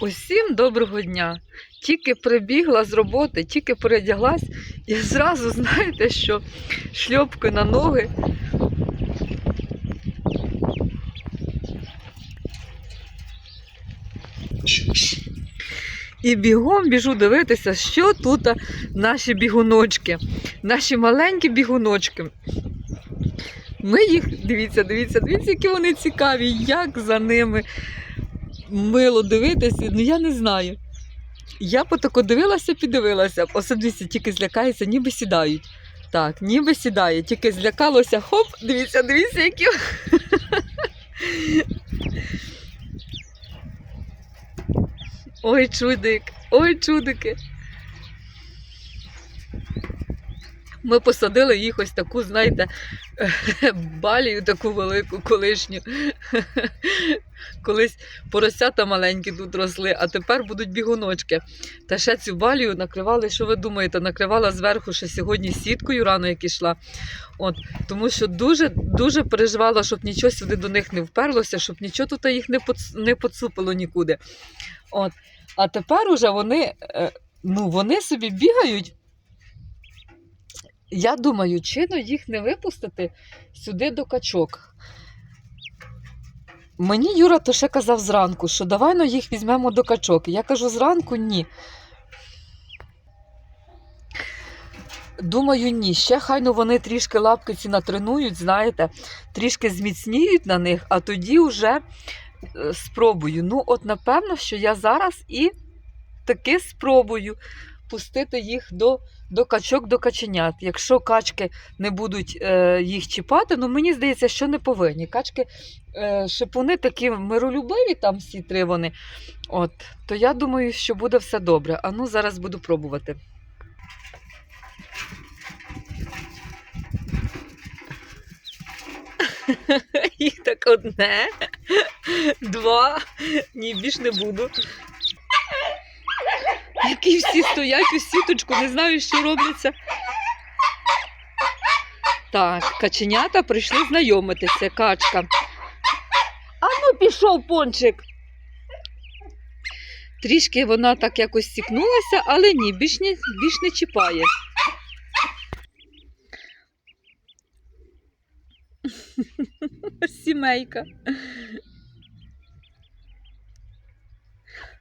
Усім доброго дня! Тільки прибігла з роботи, тільки передяглась, і зразу знаєте, що шльопки на ноги. І бігом біжу дивитися, що тут наші бігуночки, наші маленькі бігуночки. Ми їх, дивіться, дивіться, дивіться, які вони цікаві, як за ними мило дивитися, ну я не знаю. Я потако дивилася, піддивилася, особисто тільки злякається, ніби сідають. Так, ніби сідає, тільки злякалося, хоп, дивіться, дивіться, які. Ой, чудик, ой, чудики. Ми посадили їх ось таку, знаєте, балію таку велику колишню. Колись поросята маленькі тут росли, а тепер будуть бігуночки. Та ще цю балію накривали, що ви думаєте, накривала зверху ще сьогодні сіткою рано, як ішла. От, тому що дуже дуже переживала, щоб нічого сюди до них не вперлося, щоб нічого тут їх не не поцупило нікуди. От. А тепер уже вони, е, ну, вони собі бігають. Я думаю, чи ну їх не випустити сюди до качок. Мені Юра то ще казав зранку, що давай ну, їх візьмемо до качок. Я кажу, зранку ні. Думаю, ні. Ще хай ну, вони трішки лапки ці натренують, знаєте, трішки зміцніють на них, а тоді вже е, спробую. Ну, от напевно, що я зараз і таки спробую пустити їх до, до качок, до каченят. Якщо качки не будуть е, їх чіпати, ну мені здається, що не повинні. Качки е, шипуни такі миролюбиві, там всі три вони. От, то я думаю, що буде все добре. А ну зараз буду пробувати. Їх так одне, два, ні, більш не буду. Які всі стоять у сіточку, не знаю, що робиться. Так, каченята прийшли знайомитися, качка. А ну пішов пончик. Трішки вона так якось сікнулася, але ні, більш не, більш не чіпає. Сімейка.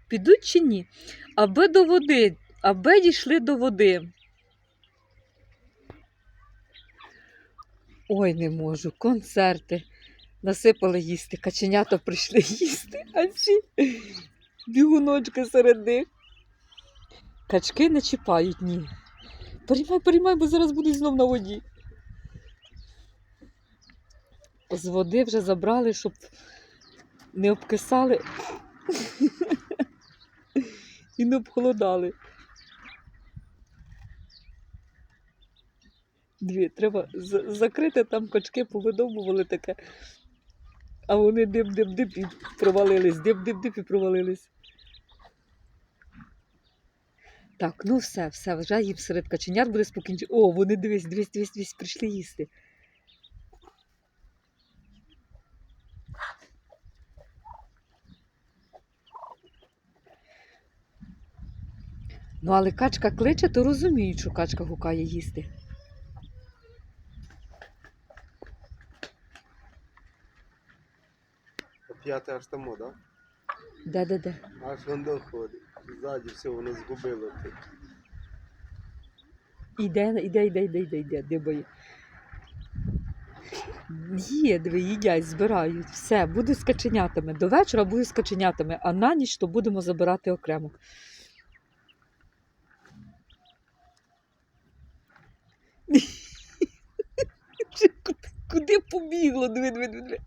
Підуть чи ні? Аби до води, аби дійшли до води. Ой, не можу, концерти. Насипали їсти, каченята прийшли їсти, а ці бігуночки серед них. Качки не чіпають, ні. Переймай, переймай, бо зараз будуть знов на воді. З води вже забрали, щоб не обкисали і не обхолодали. Дві, треба закрити там качки, повидовбували таке. А вони дип-дип-дип і провалились, дип-дип-дип і провалились. Так, ну все, все, вже їм серед каченят буде спокійно. О, вони дивись, дивись, дивись, дивись, прийшли їсти. Ну, але качка кличе, то розуміють, що качка гукає їсти. П'яте аж тому, да? Де-де-де? Аж он доходить. Ззаді все воно згубило тут. Іде, іде, іде, іде, іде, іде, де бої. Є, диви, їдять, збирають. Все, буду з каченятами. До вечора буду з каченятами, а на ніч то будемо забирати окремо. Куди, побігло? Диви, диви, диви.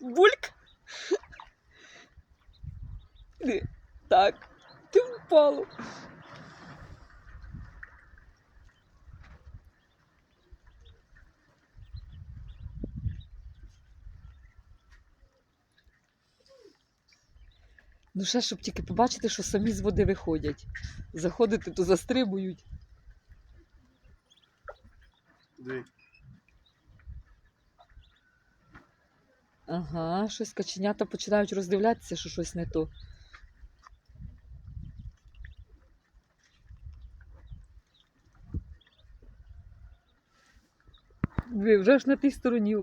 Бульк. Так, ти впало. Ну, ще, щоб тільки побачити, що самі з води виходять. Заходити, то застрибують. Диви. Ага, щось каченята починають роздивлятися, що щось не то. Ви вже ж на тій стороні.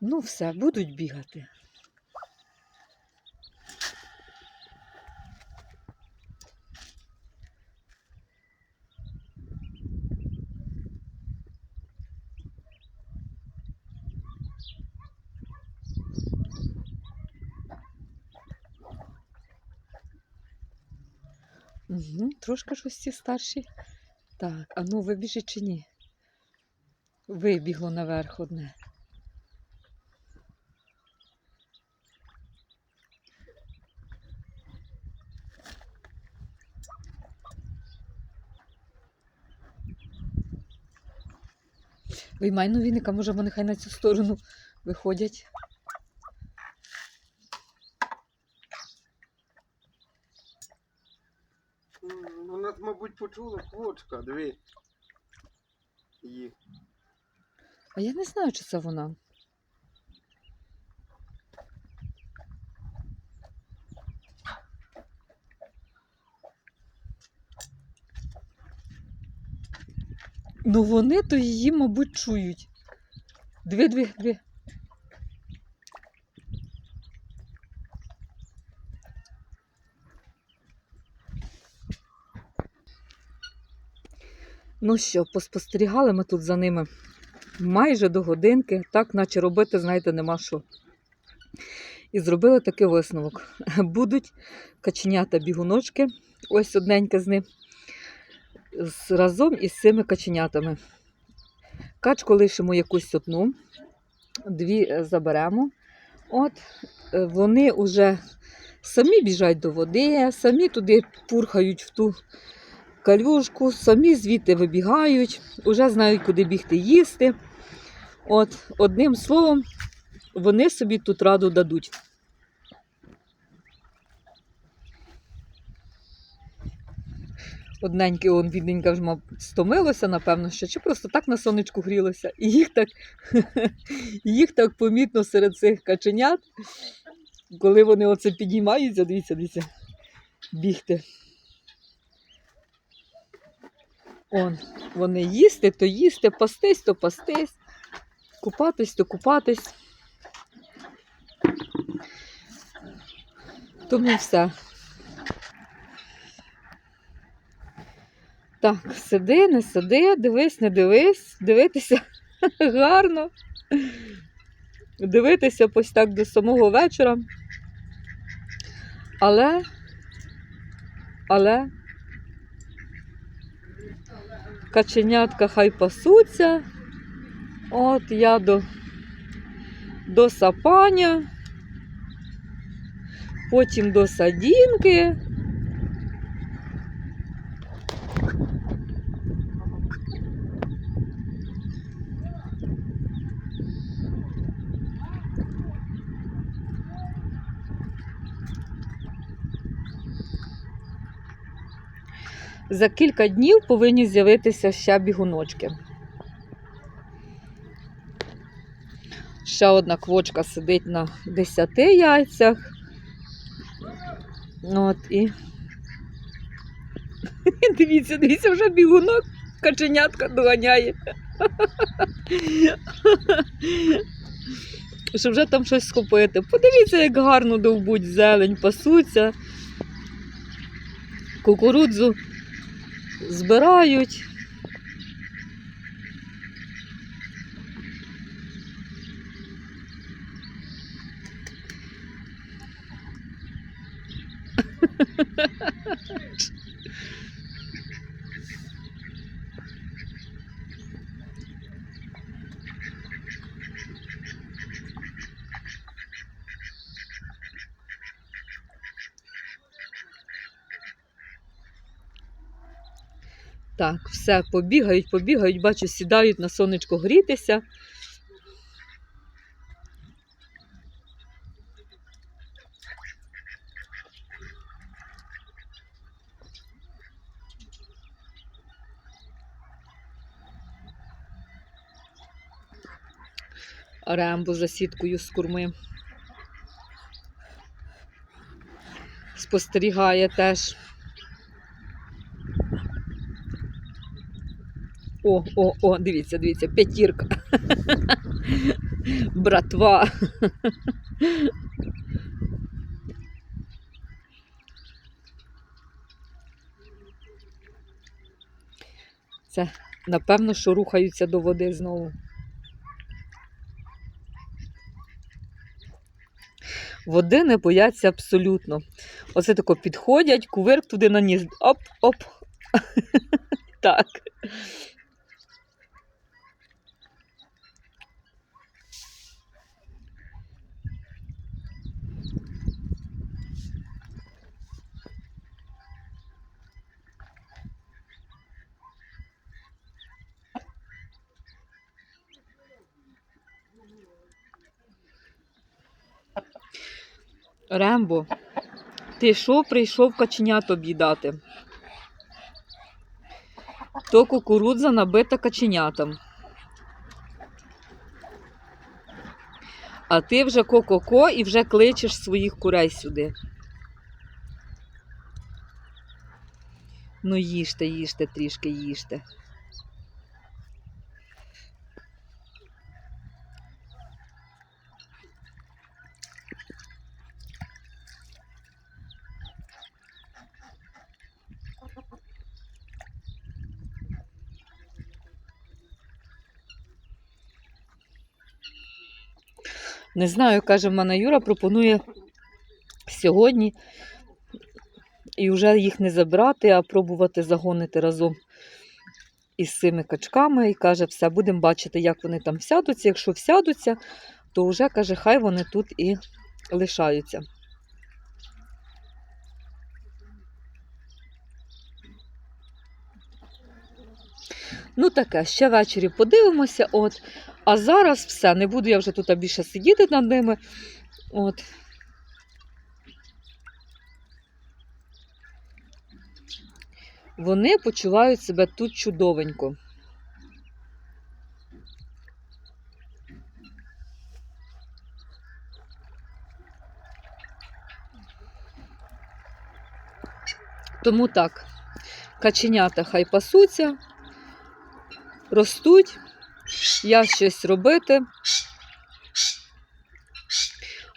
Ну, все, будуть бігати. Угу, трошки щось ці старші. Так, а ну вибіжить чи ні? Вибігло наверх одне. Виймай ну віника, може вони хай на цю сторону виходять. М, Вона, мабуть, почула квочка, диви. Їх. А я не знаю, чи це вона. Ну вони то її, мабуть, чують. Дві, Ну що, поспостерігали ми тут за ними майже до годинки, так наче робити, знаєте, нема що. І зробили такий висновок. Будуть каченята бігуночки, ось одненьке з них, разом із цими каченятами. Качку лишимо якусь одну, дві е, заберемо. От е, вони вже самі біжать до води, самі туди пурхають в ту калюшку, самі звідти вибігають, вже знають, куди бігти їсти. От, одним словом, вони собі тут раду дадуть. Одненьке он бідненька вже мав, стомилося, напевно, що, чи просто так на сонечку грілося. І їх так, їх так помітно серед цих каченят, коли вони оце підіймаються, дивіться, дивіться, бігти. Он, вони їсти, то їсти, пастись, то пастись, купатись, то купатись. Тому все. Так, сиди, не сиди, дивись, не дивись, дивитися гарно. Дивитися ось так до самого вечора. Але, але каченятка хай пасуться. От я до, до сапання, потім до садінки. За кілька днів повинні з'явитися ще бігуночки. Ще одна квочка сидить на 10 яйцях. От і. Дивіться, дивіться, вже бігунок каченятка доганяє. Щоб вже там щось схопити. Подивіться, як гарно довбуть зелень, пасуться. Кукурудзу збирають. Так, все, побігають, побігають, бачу, сідають на сонечко грітися. Рембо за сіткою з курми. Спостерігає теж. О, о, о, дивіться, дивіться, п'ятірка. Братва. Це, напевно, що рухаються до води знову. Води не бояться абсолютно. Оце тако підходять, кувирк туди наніс. Оп, оп. Так. Рембо, ти що прийшов каченя тобі дати? То кукурудза набита каченятам. А ти вже ко-ко-ко і вже кличеш своїх курей сюди. Ну, їжте, їжте, трішки їжте. Не знаю, каже, в мене Юра пропонує сьогодні і вже їх не забрати, а пробувати загонити разом із цими качками. І каже, все, будемо бачити, як вони там всядуться. Якщо всядуться, то вже каже, хай вони тут і лишаються. Ну, таке, ще ввечері подивимося. От. А зараз все, не буду я вже тут більше сидіти над ними. От. Вони почувають себе тут чудовенько. Тому так, каченята хай пасуться, ростуть, я щось робити.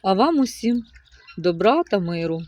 А вам усім добра та миру.